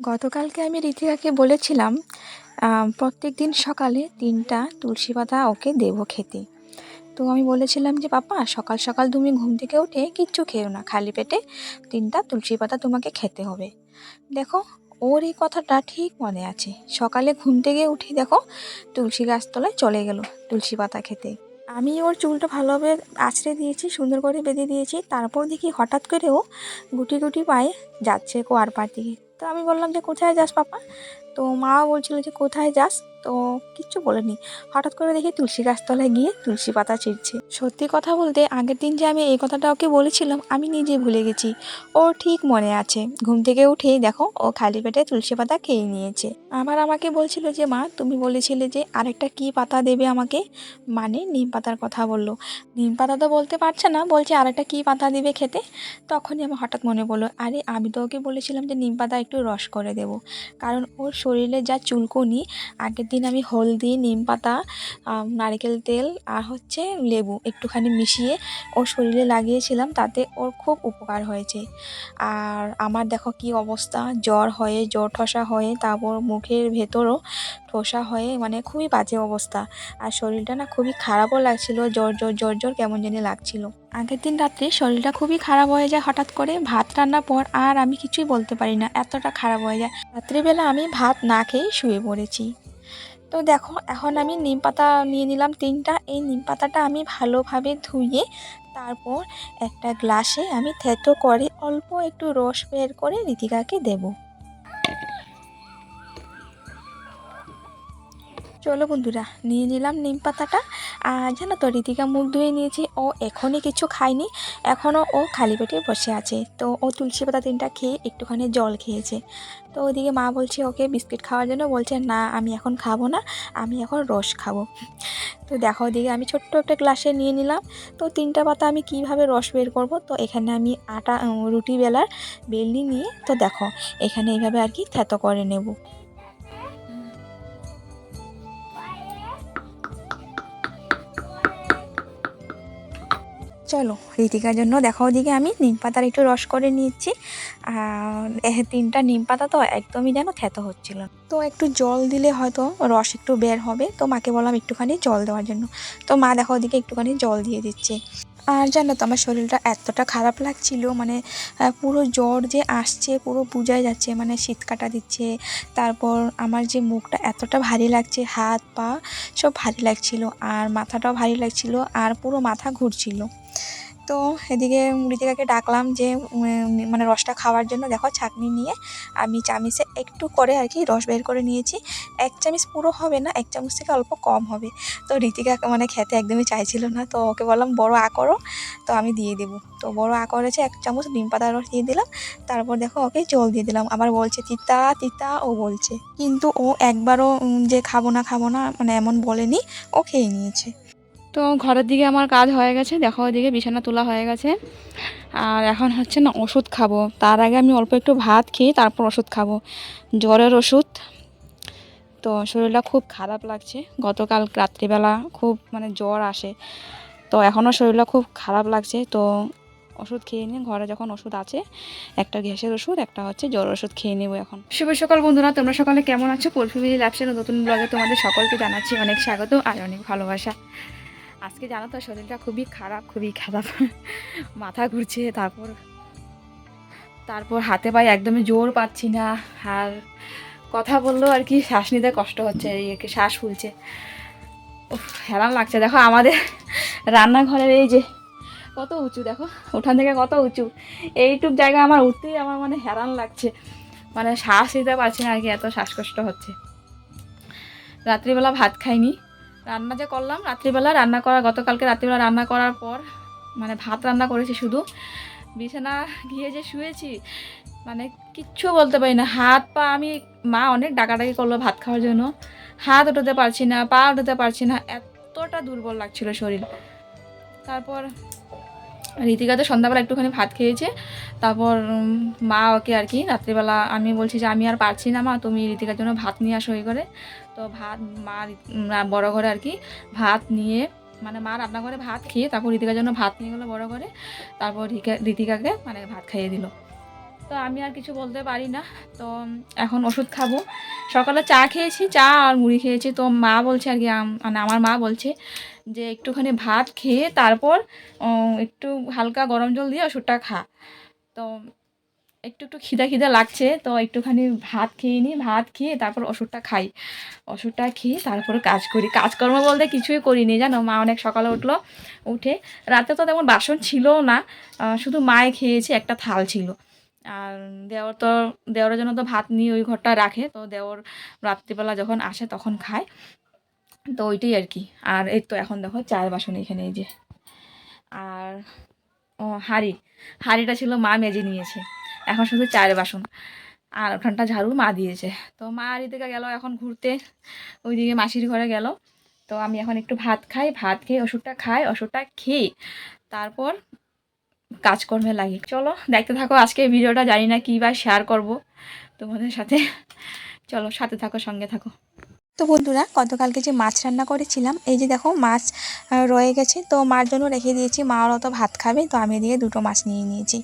গতকালকে আমি ঋতিকাকে বলেছিলাম প্রত্যেক দিন সকালে তিনটা তুলসী পাতা ওকে দেবো খেতে। তো আমি বলেছিলাম যে, পাপা, সকাল সকাল তুমি ঘুম থেকে উঠে কিচ্ছু খেও না। খালি পেটে তিনটা তুলসী পাতা তোমাকে খেতে হবে। দেখো, ওর এই কথাটা ঠিক মনে আছে। সকালে ঘুম থেকে উঠে দেখো, তুলসী গাছতলায় চলে গেল তুলসী পাতা খেতে। আমি ওর চুলটা ভালোভাবে আছড়ে দিয়েছি, সুন্দর করে বেঁধে দিয়েছি। তারপর দেখি হঠাৎ করে ও গুটি গুটি পায়ে যাচ্ছে কোয়ার পাড় দিকে। তো আমি বললাম যে, কোথায় যাস পাপা? তো মাও বলছিল যে, কোথায় যাস? তো কিচ্ছু বলেনি। হঠাৎ করে দেখি তুলসী গাছতলায় গিয়ে তুলসী পাতা ছিঁড়ছে। সত্যি কথা বলতে, আগের দিন যে আমি এই কথাটা ওকে বলেছিলাম, আমি নিজে ভুলে গেছি। ও ঠিক মনে আছে। ঘুম থেকে উঠেই দেখো, ও খালি পেটে তুলসী পাতা খেয়ে নিয়েছে। আবার আমাকে বলছিল যে, মা, তুমি বলেছিলে যে, আরেকটা কি পাতা দেবে আমাকে? মানে নিম পাতার কথা বলল। নিম পাতা তো বলতে পারছে না, বলছে আরেকটা কি পাতা দিবে খেতে? তখনই আমার হঠাৎ মনে পড়ল, আরে, আমি তো ওকে বলেছিলাম যে, নিম পাতা একটু রস করে দেব। কারণ ওর শরীরে যা চুলকুনি, আগের দিন আমি হলদি, নিম পাতা নারকেল তেল আর হচ্ছে লেবু একটুখানি মিশিয়ে ওর শরীরে লাগিয়েছিলাম, তাতে ওর খুব উপকার হয়েছে। আর আমার দেখো কি অবস্থা, জ্বর হয়ে জ্বর ঠসা হয়ে, তারপর মুখের ভেতরও ঠোসা হয়ে মানে খুবই বাজে অবস্থা। আর শরীরটা না খুবই খারাপও লাগছিল, জ্বর জ্বর জ্বর জ্বর কেমন জানি লাগছিল। আগের দিন রাত্রে শরীরটা খুবই খারাপ হয়ে যায় হঠাৎ করে ভাত রান্নার পর আর আমি কিছুই বলতে পারি না, এতটা খারাপ হয়ে যায়। রাত্রিবেলা আমি ভাত না খেয়েই শুয়ে পড়েছি। তো দেখো, এখন আমি নিম পাতা নিয়ে নিলাম তিনটা। এই নিম পাতাটা আমি ভালোভাবে ধুয়ে তারপর একটা গ্লাসে আমি থেতো করে অল্প একটু রস বের করে ঋতিকাকে দেবো। চলো বন্ধুরা, নিয়ে নিলাম নিম পাতাটা। আর জানো তো ঋতিকা মুখ ধুয়ে নিয়েছি, ও এখনই কিছু খায়নি, এখনও ও খালি পেটে বসে আছে। তো ও তুলসী পাতা তিনটা খেয়ে একটুখানি জল খেয়েছে। তো ওইদিকে মা বলছে, ওকে বিস্কিট খাওয়ার জন্য? বলছে, না, আমি এখন খাব না, আমি এখন রস খাব। তো দেখো ওদিকে আমি ছোট্ট একটা গ্লাসে নিয়ে নিলাম। তো তিনটা পাতা আমি কীভাবে রস বের করব? তো এখানে আমি আটা রুটি বেলার বেলনি নিয়ে, তো দেখো, এখানে এইভাবে আর কি থেতো করে নেব। চলো ঋতিকার জন্য দেখো ওদিকে আমি নিম পাতার একটু রস করে নিচ্ছি আর তিনটা নিম পাতা তো একদমই যেন থেতো হচ্ছিল তো একটু জল দিলে হয়তো রস একটু বের হবে। তো মাকে বললাম একটুখানি জল দেওয়ার জন্য। তো মা দেখো ওদিকে একটুখানি জল দিয়ে দিচ্ছে। আর জানো তো, আমার শরীরটা এতটা খারাপ লাগছিল। মানে পুরো জ্বর যে আসছে, পুরো বুঝাই যাচ্ছে। মানে শীত কাটা দিচ্ছে। তারপর আমার যে মুখটা এতটা ভারী লাগছে, হাত, পা, সব ভারী লাগছিল। আর মাথাটাও ভারী লাগছিল। আর পুরো মাথা ঘুরছিল। তো এদিকে ঋতিকাকে ডাকলাম যে মানে রসটা খাওয়ার জন্য দেখো ছাঁকনি নিয়ে আমি চামিচে একটু করে আর কি রস বের করে নিয়েছি। এক চামিচ পুরো হবে না, এক চামচ থেকে অল্প কম হবে। তো ঋতিকা মানে খেতে একদমই চাইছিল না, তো ওকে বললাম, বড় আ করো। তো আমি দিয়ে দেবো। তো বড় আ করেছে, এক চামচ নিম পাতার রস দিয়ে দিলাম। তারপর দেখো ওকে জল দিয়ে দিলাম। আবার বলছে, তিতা তিতা, ও বলছে। কিন্তু ও একবারও যে খাব না খাব না মানে এমন বলেনি, ও খেয়ে নিয়েছে। তো ঘরের দিকে আমার কাজ হয়ে গেছে। দেখো ওইদিকে বিছানা তোলা হয়ে গেছে। আর এখন হচ্ছে না ওষুধ খাব। তার আগে আমি অল্প একটু ভাত খেয়ে তারপর ওষুধ খাব। জ্বরের ওষুধ। তো শরীরটা খুব খারাপ লাগছে। গতকাল রাত্রিবেলা খুব মানে জ্বর আসে। তো এখনও শরীরটা খুব খারাপ লাগছে। তো ওষুধ খেয়ে নিয়ে ঘরে যখন ওষুধ আছে, একটা গ্যাসের ওষুধ, একটা হচ্ছে জ্বর ওষুধ খেয়ে নেব এখন। শুভ সকাল বন্ধুরা, তোমরা সকালে কেমন আছো? পরফিমিলি ল্যাবসের নতুন ব্লগে তোমাদের সকলকে জানাচ্ছি অনেক স্বাগত আর অনেক ভালোবাসা। আজকে জানো তো, শরীরটা খুবই খারাপ খুবই খারাপ। মাথা ঘুরছে, তারপর তারপর হাতে পায়ে একদমই জোর পাচ্ছি না। আর কথা বললেও আর কি শ্বাস নিতে কষ্ট হচ্ছে, এই আর কি শ্বাস ফুলছে। হেরান লাগছে। দেখো আমাদের রান্নাঘরের এই যে, কত উঁচু, দেখো উঠান থেকে কত উঁচু। এইটুক জায়গা আমার উঠতেই আমার মানে হেরান লাগছে। মানে শ্বাস নিতে পারছি না আর কি, এত শ্বাসকষ্ট হচ্ছে। রাত্রিবেলা ভাত খাইনি। রান্না যে করলাম, রাত্রিবেলা রান্না করা, গতকালকে রাত্রিবেলা রান্না করার পর মানে ভাত রান্না করেছি শুধু। বিছানা গিয়ে যে শুয়েছি মানে কিচ্ছু বলতে পারি না। হাত, পা, আমি, মা অনেক ডাকাডাকি করল ভাত খাওয়ার জন্য। হাত উঠোতে পারছি না, পা উঠোতে পারছি না, এতটা দুর্বল লাগছিল শরীর। তারপর ঋতিকা তো সন্ধ্যাবেলা একটুখানি ভাত খেয়েছে। তারপর মা ওকে আর কি রাত্রিবেলা আমি বলছি যে, আমি আর পারছি না মা, তুমি ঋতিকার জন্য ভাত নিয়ে আসো এই করে। তো ভাত মা বড় ঘরে আর কি ভাত নিয়ে মানে মা রান্না করে ভাত খেয়ে তারপর ঋতিকার জন্য ভাত নিয়ে গেলো বড় করে, তারপর ঋতিকাকে মানে ভাত খাইয়ে দিল। তো আমি আর কিছু বলতে পারি না। তো, এখন ওষুধ খাব। সকালে চা খেয়েছি, চা আর মুড়ি খেয়েছি। তো মা বলছে আর কি মানে আমার মা বলছে যে একটুখানি ভাত খেয়ে তারপর একটু হালকা গরম জল দিয়ে ওষুধটা খা। তো একটু একটু খিদা খিদা লাগছে, তো একটুখানি ভাত খেয়ে নিই, ভাত খেয়ে তারপর ওষুধটা খাই। ওষুধটা খেয়ে তারপরে কাজ করি। কাজকর্ম বলতে কিছুই করিনি, জানো? মা অনেক সকালে উঠল, উঠে রাতে তো তেমন বাসন ছিল না শুধু মায়ে খেয়েছে, একটা থাল ছিল। আর দেওয়ার তো, দেওরের জন্য তো ভাত নিয়ে ওই ঘরটা রাখে, তো দেওর রাত্রিবেলা যখন আসে তখন খায়। তো ওইটাই আর কি। আর এই তো এখন দেখো চায়ের বাসন এখানে, এই যে। আর, ও, হাঁড়ি। হাঁড়িটা ছিল মা মেজে নিয়েছে। এখন শুধু চায়ের বাসন। আর ওখানটা ঝাড়ু মা দিয়েছে। তো মা আর এদিকে গেল এখন ঘুরতে। ওইদিকে মাসির ঘরে গেল। তো আমি এখন একটু ভাত খাই। ভাত খেয়ে ওষুধটা খাই, ওষুধটা খেয়ে তারপর কাজকর্মে লাগি। চলো, দেখতে থাকো। আজকে ভিডিওটা জানি না কী বা শেয়ার করব তোমাদের সাথে। চলো, সাথে থাকো, সঙ্গে থাকো। তো বন্ধুরা, গতকালকে যে মাছ রান্না করেছিলাম, এই যে দেখো মাছ রয়ে গেছে। তো মার জন্য রেখে দিয়েছি। মা ওরা তো ভাত খাবে, তো আমি দিয়ে দুটো মাছ নিয়ে নিয়েছি।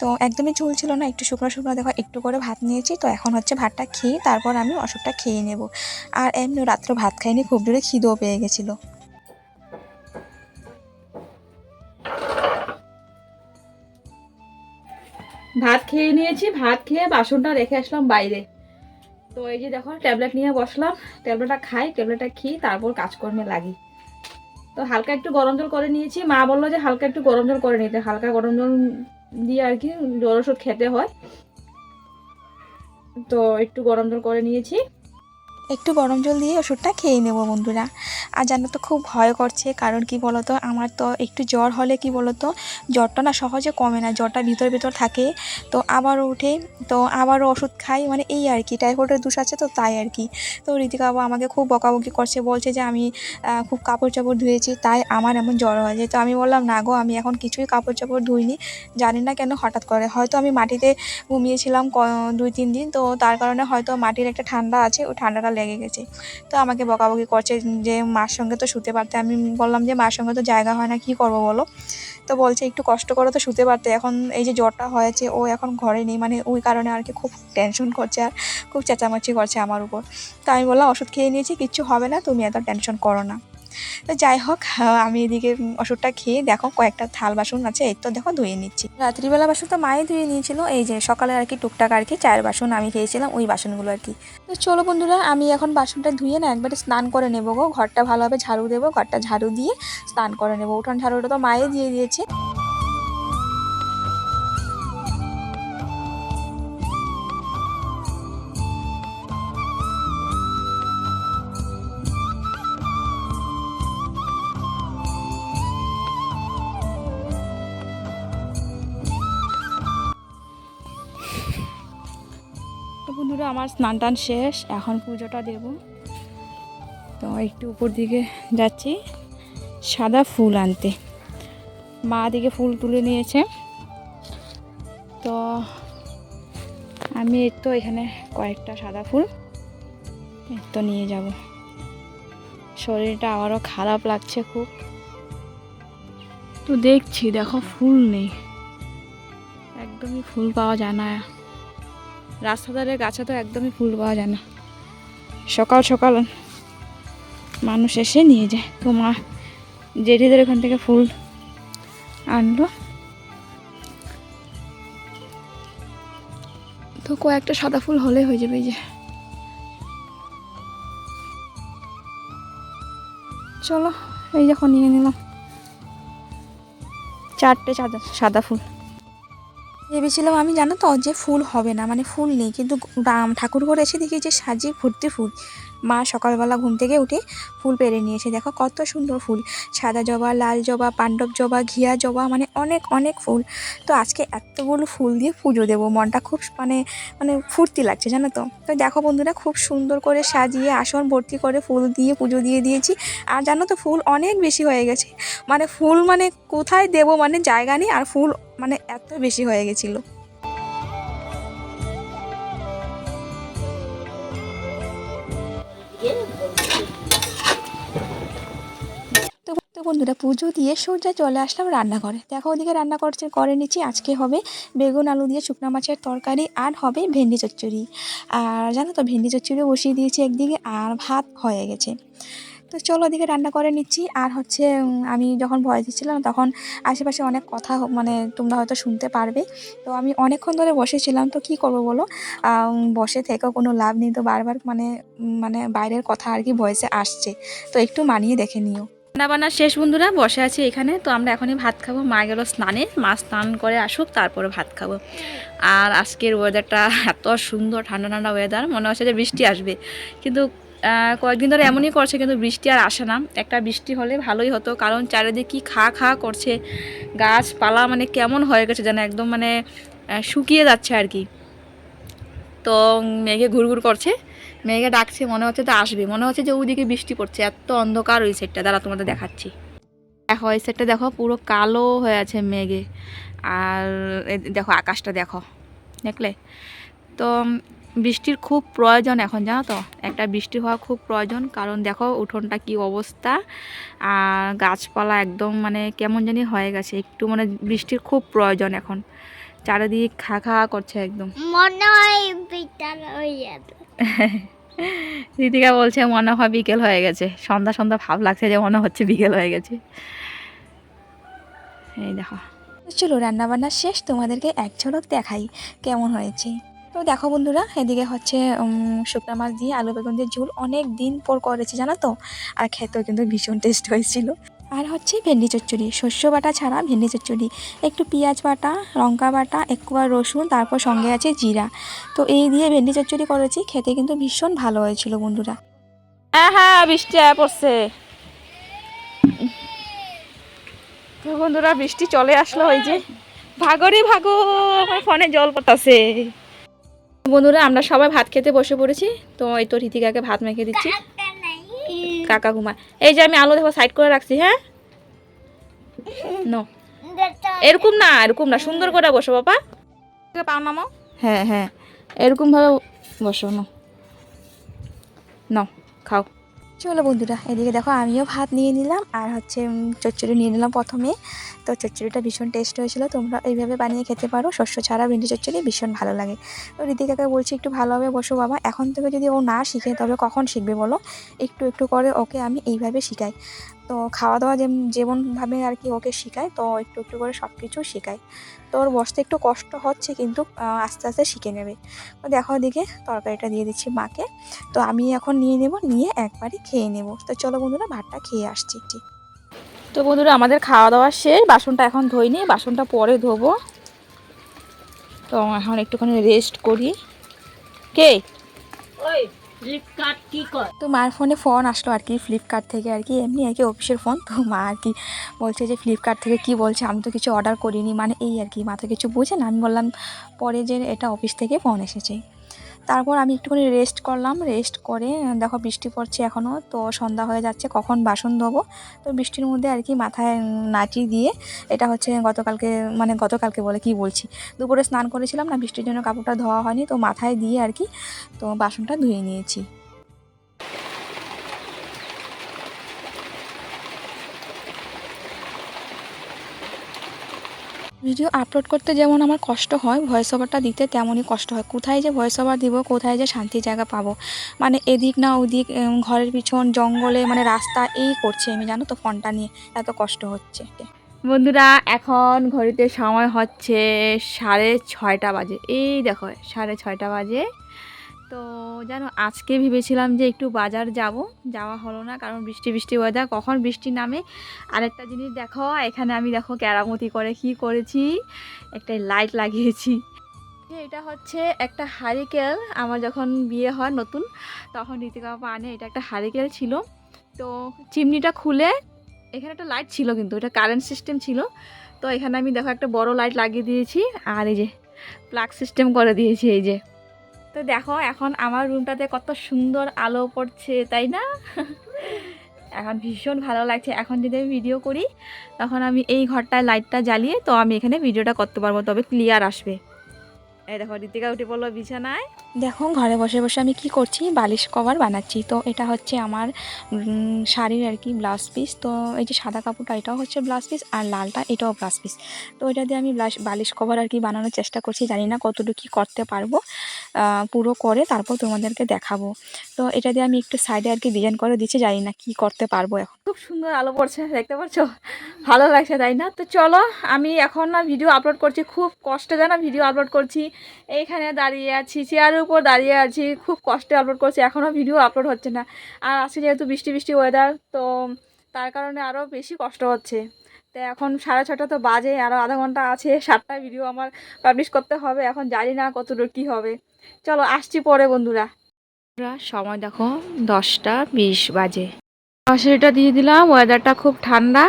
তো একদমই ঝোল ছিল না, একটু শুকনো শুকনো দেখো, একটু করে ভাত নিয়েছি, তো এখন হচ্ছে ভাতটা খেয়ে তারপর আমি ওষুধটা খেয়ে নেব। আর এমনি রাত্রে ভাত খাইনি, খুব জোরে খিদেও পেয়ে গেছিল। ভাত খেয়ে নিয়েছি, ভাত খেয়ে বাসনটা রেখে আসলাম বাইরে। তো এই যে দেখো, ট্যাবলেট নিয়ে বসলাম, ট্যাবলেটটা খাই, ট্যাবলেটটা খেয়ে তারপর কাজকর্মে লাগি। তো হালকা একটু গরম জল করে নিয়েছি, মা বলল যে হালকা একটু গরম জল করে নিতে, হালকা গরম জল দিয়ে আর কি জ্বর ওষুধ খেতে হয়। তো একটু গরম জল করে নিয়েছি। একটু গরম জল দিয়ে ওষুধটা খেয়ে নেব বন্ধুরা। আর জানো তো খুব ভয় করছে, কারণ কি বলতো, আমার তো একটু জ্বর হলে কি বলতো, জ্বরটা না সহজে কমে না, জ্বরটা ভিতর ভিতর থাকে। তো আবারও উঠে, তো আবারও ওষুধ খাই মানে এই আর কি, টাইফয়েডের দোষ আছে তো তাই আর কি। তো ঋতিকা বাবা আমাকে খুব বকাবকি করছে, বলছে যে আমি খুব কাপড় চাপড় ধুয়েছি, তাই আমার এমন জ্বর হয়েছে। তো আমি বললাম, না গো, আমি এখন কিছুই কাপড় চাপড় ধুইনি, জানি না কেন হঠাৎ করে। হয়তো আমি মাটিতে ঘুমিয়েছিলাম দুই, তিন দিন, তো তার কারণে হয়তো মাটির একটা ঠান্ডা আছে, ওই ঠান্ডাটা লেগে গেছে। তো আমাকে বকাবকি করছে যে, মার সঙ্গে তো শুতে পারতে। আমি বললাম যে, মার সঙ্গে তো জায়গা হয় না, কি করব বলো? তো বলছে, একটু কষ্ট করে তো শুতে পারতে। এখন এই যে জ্বরটা হয়েছে, ও এখন ঘরে নেই মানে ওই কারণে আর কি খুব টেনশন করছে আর খুব চেঁচামেচি করছে আমার উপর। তো আমি বললাম, ওষুধ খেয়ে নিয়েছি, কিচ্ছু হবে না, তুমি এত টেনশন করো না। তো যাই হোক আমি এদিকে ওষুধটা খেয়ে দেখো কয়েকটা থাল বাসন আছে, এই তো দেখো ধুয়ে নিচ্ছি। রাত্রিবেলা বাসন তো মায়ে ধুয়ে নিয়েছিল, এই যে সকালে আর কি টুকটাক আর কি চায়ের বাসন আমি খেয়েছিলাম, ওই বাসনগুলো আর কি। তো চলো বন্ধুরা, আমি এখন বাসনটা ধুয়ে না একবারে স্নান করে নেব গো, ঘরটা ভালোভাবে ঝাড়ু দেবো, ঘরটা ঝাড়ু দিয়ে স্নান করে নেব। উঠান ঝাড়ুটা তো মায়ে দিয়ে দিয়েছে। বন্ধুরা, আমার স্নান টান শেষ। এখন পুজোটা দেব। তো একটু উপর দিকে যাচ্ছি। সাদা ফুল আনতে। মা দিকে ফুল তুলে নিয়েছে। তো আমি তো এখানে কয়েকটা সাদা ফুল তো নিয়ে যাব। শরীরটা আমারও খারাপ লাগছে খুব। তো দেখছি, দেখো, ফুল নেই। একদমই ফুল পাওয়া যায় না। রাস্তা ধারে গাছে তো একদমই ফুল পাওয়া যায় না। সকাল সকাল মানুষ এসে নিয়ে যায়। তো মা জেঠিদের ওখান থেকে ফুল আনলো। তো কয়েকটা সাদা ফুল হলে হয়ে যাবে যে। চলো, এই যখন নিয়ে নিলাম। চারটে সাদা সাদা ফুল। ভেবেছিলাম আমি, জানো তো, যে ফুল হবে না মানে ফুল নেই, কিন্তু ঠাকুর ঘরে এসে দেখি যে সাজিয়ে ভর্তি ফুল। মা সকালবেলা ঘুম থেকে উঠে ফুল পেরে নিয়েছে দেখো কত সুন্দর ফুল। সাদা জবা, লাল জবা, পাণ্ডব জবা, ঘিয়া জবা মানে অনেক অনেক ফুল। তো আজকে এতগুলো ফুল দিয়ে পুজো দেবো, মনটা খুব মানে মানে ফুর্তি লাগছে, জানো তো? তো দেখো বন্ধুরা, খুব সুন্দর করে সাজিয়ে আসন ভর্তি করে ফুল দিয়ে পুজো দিয়ে দিয়েছি। আর জানো তো, ফুল অনেক বেশি হয়ে গেছে। মানে ফুল মানে কোথায় দেবো মানে জায়গা নেই, আর ফুল মানে এত বেশি হয়ে গেছিল। তো বন্ধুরা, পুজো দিয়ে সোজা চলে আসলাম রান্নাঘরে। দেখো ওদিকে রান্না করছে, করে নিচ্ছি। আজকে হবে বেগুন, আলু দিয়ে শুকনা মাছের তরকারি আর হবে ভেন্ডি চচ্চড়ি। আর জানো তো, ভেন্ডি চচ্চড়ি বসিয়ে দিয়েছি একদিকে আর ভাত হয়ে গেছে। তো চলো ওদিকে রান্না করে নিচ্ছি। আর হচ্ছে আমি যখন ভয় দিচ্ছিলাম তখন আশেপাশে অনেক কথা মানে তোমরা হয়তো শুনতে পারবে। তো আমি অনেকক্ষণ ধরে বসেছিলাম। তো কি করব বলো? বসে থেকেও কোনো লাভ নেই। তো বারবার মানে মানে বাইরের কথা আর কি ভয়েসে আসছে। তো একটু মানিয়ে দেখে নিও। রান্না বান্না শেষ বন্ধুরা বসে আছি এখানে। তো আমরা এখনই ভাত খাব। মা গেল স্নানে। মা স্নান করে আসুক, তারপরে ভাত খাব। আর আজকের ওয়েদারটা এত সুন্দর, ঠান্ডা ঠান্ডা ওয়েদার মনে হচ্ছে যে বৃষ্টি আসবে। কিন্তু কয়েকদিন ধরে এমনই করছে, কিন্তু বৃষ্টি আর আসে না। একটা বৃষ্টি হলে ভালোই হতো, কারণ চারিদিকে কি খা খা করছে। গাছপালা মানে কেমন হয়ে গেছে যেন একদম মানে শুকিয়ে যাচ্ছে আর কি। তো, মেঘে ঘুরঘুর করছে। মেঘে ডাকছে, মনে হচ্ছে তো আসবে। মনে হচ্ছে যে ওইদিকে বৃষ্টি পড়ছে, এত অন্ধকার ওই সেটটা দ্বারা তোমাদের দেখাচ্ছি। দেখো ওই সেটটা দেখো, পুরো কালো হয়ে আছে মেঘে আর দেখো, আকাশটা দেখো, দেখলে? তো বৃষ্টির খুব প্রয়োজন এখন, জানো তো? একটা বৃষ্টি হওয়া খুব প্রয়োজন। কারণ দেখো, উঠোনটা কি অবস্থা? আর গাছপালা একদম মানে কেমন জানি হয়ে গেছে। একটু মানে বৃষ্টির খুব প্রয়োজন এখন। চারিদিক খা খা করছে একদম। মনে হয় বিটাল যাবে বলছে, মনে হয় বিকেল হয়ে গেছে। সন্ধ্যা সন্ধ্যা ভাব লাগছে যে মনে হচ্ছে বিকেল হয়ে গেছে। এই দেখো। চলো রান্না বান্না শেষ, তোমাদেরকে এক ঝলক দেখাই কেমন হয়েছে। তো দেখো বন্ধুরা, এদিকে হচ্ছে শুকনো মাছ দিয়ে আলু বেগুন দিয়ে ঝোল অনেক দিন পর করেছি, জানো তো? আর খেতেও কিন্তু ভীষণ টেস্ট হয়েছিল। আর হচ্ছে ভেন্ডি চচ্চড়ি শস্য বাটা ছাড়া ভেন্ডি চচ্চড়ি। একটু পেঁয়াজ বাটা লঙ্কা বাটা একটু আর রসুন তারপর সঙ্গে আছে জিরা। তো এই দিয়ে ভেন্ডি চচ্চড়ি করেছি খেতে কিন্তু ভীষণ ভালো হয়েছিল বন্ধুরা। হ্যাঁ হ্যাঁ বৃষ্টি পড়ছে। তো বন্ধুরা বৃষ্টি চলে আসলো ওই যে। ভাগরি ভাগো আমার ফোনে জল পড়তাছে। বন্ধুরা আমরা সবাই ভাত খেতে বসে পড়েছি তো এই তো রীতিকাকে ভাত মেখে দিচ্ছি। কাকা ঘুমায়। এই যে আমি আলো দেখো সাইড করে রাখছি হ্যাঁ? নো এরকম না এরকম না সুন্দর করে বসো বাবা। পাও নামো হ্যাঁ হ্যাঁ। এরকমভাবে বসো না নাও খাও। চলো বন্ধুরা, এদিকে দেখো আমিও ভাত নিয়ে নিলাম আর হচ্ছে চচ্চড়ি নিয়ে নিলাম প্রথমে। তো চচ্চড়িটা ভীষণ টেস্ট হয়েছিল, তোমরা এইভাবে বানিয়ে খেতে পারো। শস্য ছাড়া ভেন্ডি চচ্চড়ি ভীষণ ভালো লাগে। তো ঋতিকাকে বলছি, একটু ভালোভাবে বসো বাবা। এখন থেকে যদি ও না শিখে, তবে কখন শিখবে বলো? একটু একটু করে ওকে আমি এইভাবে শেখাই। তো খাওয়া দাওয়া যেম- যেমনভাবে আর কি ওকে শেখাই তো একটু একটু করে সব কিছু শেখাই তো ওর বসতে একটু কষ্ট হচ্ছে কিন্তু আস্তে আস্তে শিখে নেবে। তো দেখো ওদিকে তরকারিটা দিয়ে দিচ্ছি মাকে। তো আমি এখন নিয়ে নেব, নিয়ে একবারই খেয়ে নেব। তো চলো বন্ধুরা ভাতটা খেয়ে আসছি তো বন্ধুরা আমাদের খাওয়া দাওয়া শেষ, বাসনটা এখন ধুইনি বাসনটা পরে ধোবো। তো এখন একটুখানি রেস্ট করি। কে? ওই। ফ্লিপকার্ট কি কর? তো মার ফোনে ফোন আসলো আর কি ফ্লিপকার্ট থেকে আর কি, এমনি আর কি অফিসের ফোন তো মা আর কি বলছে যে ফ্লিপকার্ট থেকে কি বলছে, আমি তো কিছু অর্ডার করিনি। মানে এই আর কি, মা তো কিছু বুঝে না। আমি বললাম, পরে যে এটা অফিস থেকে ফোন এসেছে। তারপর আমি একটুখানি রেস্ট করলাম রেস্ট করে, দেখো বৃষ্টি পড়ছে এখনও তো সন্ধ্যা হয়ে যাচ্ছে, কখন বাসন ধোবো? তো বৃষ্টির মধ্যে আর কি মাথায় নাচি দিয়ে, এটা হচ্ছে গতকালকে মানে গতকালকে বলে কি বলছি, দুপুরে স্নান করেছিলাম না, বৃষ্টির জন্য কাপড়টা ধোয়া হয়নি, তো মাথায় দিয়ে আর কি, তো বাসনটা ধুয়ে নিয়েছি। ভিডিও আপলোড করতে যেমন আমার কষ্ট হয় ভয়েস ওভারটা দিতে তেমনই কষ্ট হয়। কোথায় যে ভয়েস ওভার দিব, কোথায় যে শান্তি জায়গা পাবো? মানে এদিক না ওদিক ঘরের পিছন, জঙ্গলে মানে রাস্তা, এই করছে আমি, জানো তো, ফোনটা নিয়ে। এত কষ্ট হচ্ছে। বন্ধুরা, এখন ঘড়িতে সময় হচ্ছে সাড়ে ছয়টা বাজে। এই দেখো, সাড়ে ছয়টা বাজে। তো জানো আজকে ভেবেছিলাম যে একটু বাজার যাব, যাওয়া হলো না কারণ বৃষ্টি বৃষ্টি ওয়েদার কখন বৃষ্টি নামে? আরেকটা জিনিস দেখো, এখানে আমি দেখো কেরামতি করে কি করেছি? একটা লাইট লাগিয়েছি। এটা হচ্ছে একটা হারিকেল আমার যখন বিয়ে হয় নতুন, তখন ঋতিকা বাবা আনে, এটা একটা হারিকেল ছিল। তো চিমনিটা খুলে, এখানে একটা লাইট ছিল কিন্তু, এটা কারেন্ট সিস্টেম ছিল। তো এখানে আমি দেখো একটা বড় লাইট লাগিয়ে দিয়েছি, আর এই যে প্লাগ সিস্টেম করে দিয়েছি, এই যে। তো দেখো, এখন আমার রুমটাতে কত সুন্দর আলো পড়ছে, তাই না? এখন ভীষণ ভালো লাগছে। এখন যদি আমি ভিডিও করি, তখন আমি এই ঘরটায় লাইটটা জ্বালিয়ে তো আমি এখানে ভিডিওটা করতে পারব, তবে ক্লিয়ার আসবে। এই দেখো ঋতিকা উঠে পড়ল বিছানায়। দেখো, ঘরে বসে বসে আমি কি করছি? বালিশ কভার বানাচ্ছি। তো এটা হচ্ছে আমার শাড়ির আর কি ব্লাউজ পিস। তো এই যে সাদা কাপড়টা, এটাও হচ্ছে ব্লাউজ পিস আর লালটা, এটাও ব্লাউজ পিস। তো এটা দিয়ে আমি ব্লাশ, বালিশ কভার আর কি বানানোর চেষ্টা করছি। জানি না কতটুকু কী করতে পারব। পুরো করে তারপর তোমাদেরকে দেখাবো। তো এটা দিয়ে আমি একটু সাইডে আর কি ডিজাইন করে দিচ্ছি। জানি না কি করতে পারব এখন। খুব সুন্দর আলো পড়ছে, দেখতে পাচ্ছ? ভালো লাগছে, তাই না? তো চলো, আমি এখন না ভিডিও আপলোড করছি। খুব কষ্টে যেন ভিডিও আপলোড করছি। এইখানে দাঁড়িয়ে আছি চেয়ারের উপর দাঁড়িয়ে আছি খুব কষ্টে আপলোড করছি এখনও ভিডিও আপলোড হচ্ছে না। আর আজকে যেহেতু বৃষ্টি বৃষ্টি ওয়েদার তো তার কারণে আরও বেশি কষ্ট হচ্ছে। তো এখন সাড়ে ছটা তো বাজে আরও আধা ঘণ্টা আছে সাতটা ভিডিও আমার পাবলিশ করতে হবে এখন জানি না কতটুকু কী হবে। চলো আসছি পরে বন্ধুরা। সময় দেখো দশটা বিশ বাজে। মশারিটা দিয়ে দিলাম ওয়েদারটা খুব ঠান্ডা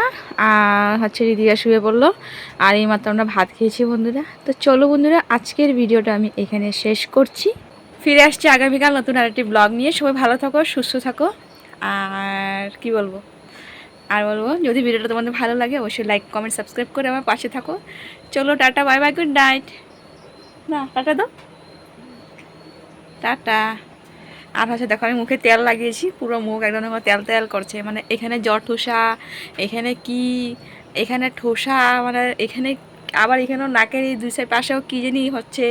আর হচ্ছে রিদিয়া শুয়ে পড়ল আর এই মাত্র আমরা ভাত খেয়েছি বন্ধুরা। তো চলো বন্ধুরা আজকের ভিডিওটা আমি এখানে শেষ করছি। ফিরে আসছি আগামীকাল নতুন আরেকটি ব্লগ নিয়ে। সবাই ভালো থাকো, সুস্থ থাকো। আর কি বলব? আর বলব, যদি ভিডিওটা তোমাদের ভালো লাগে, অবশ্যই লাইক কমেন্ট সাবস্ক্রাইব করে আমার পাশে থাকো। চলো, tata bye bye good night না, টাটা দাও। টাটা। আর হচ্ছে দেখো, আমি মুখে তেল লাগিয়েছি, পুরো মুখ একদম আমার তেল তেল করছে। মানে এখানে জ্বর ঠোসা এখানে কি, এখানে ঠোসা মানে এখানে আবার এখানেও নাকের এই দুই সাইড পাশেও কী জানি হচ্ছে,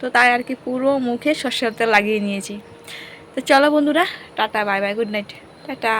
তো তাই আর কি পুরো মুখে সর্ষের তেল লাগিয়ে নিয়েছি। তো চলো বন্ধুরা, tata, bye bye, good night, tata.